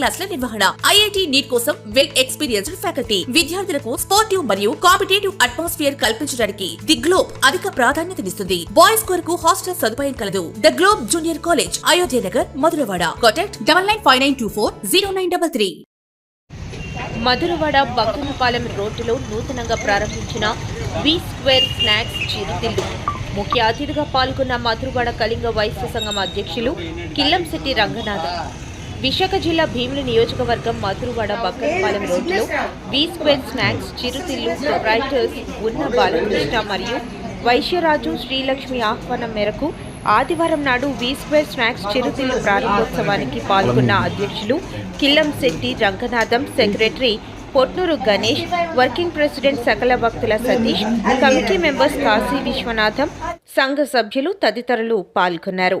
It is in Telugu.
క్లాసుల నిర్వహణ. ఐఐటి నీట్ కోసం వెల్ ఎక్స్పీరియన్స్డ్ ఫ్యాకల్టీ. విద్యార్థులకు స్పోర్టివ్ మరియు కాంపిటేటివ్ అట్మాస్ఫియర్ కల్పించడానికి ది గ్లోబ్ అధిక ప్రాధాన్యతనిస్తుంది బాయ్స్ కొరకు హాస్టల్ సదుపాయం కలదు. The Globe junior college Ayodhya Nagar Madhurawada. Contact double nine five nine two four zero nine double three. Madhurawada Bakkunapalem రోడ్డులో నూతనంగా ప్రారంభించిన బీ స్క్వేర్ స్నాక్స్ చిరుతిల్లు. ముఖ్య అతిథిగా పాల్గొన్న మధురవాడ కళింగ వైశ్య సంఘం అధ్యక్షులు కిల్లంశెట్టి రంగనాథ్ విశాఖ జిల్లా భీముని నియోజకవర్గం మధురవాడ బక్కనపాలెం రోడ్డులో వి స్క్వేర్ స్నాక్స్ చిరుతిల్లు ప్రొప్రైటర్స్ ఉన్న బాలకృష్ణ మరియు వైశ్యరాజు శ్రీలక్ష్మి ఆహ్వానం మేరకు ఆదివారం నాడు వి స్క్వేర్ స్నాక్స్ చిరుతిల్లు ప్రారంభోత్సవానికి పాల్గొన్న అధ్యక్షులు Killam Shetty Ranganatham secretary Potnuru Ganesh working president సకల భక్తుల సతీష్ కమిటీ మెంబర్స్ కాశీ విశ్వనాథం సంఘ సభ్యులు తదితరులు పాల్గొన్నారు.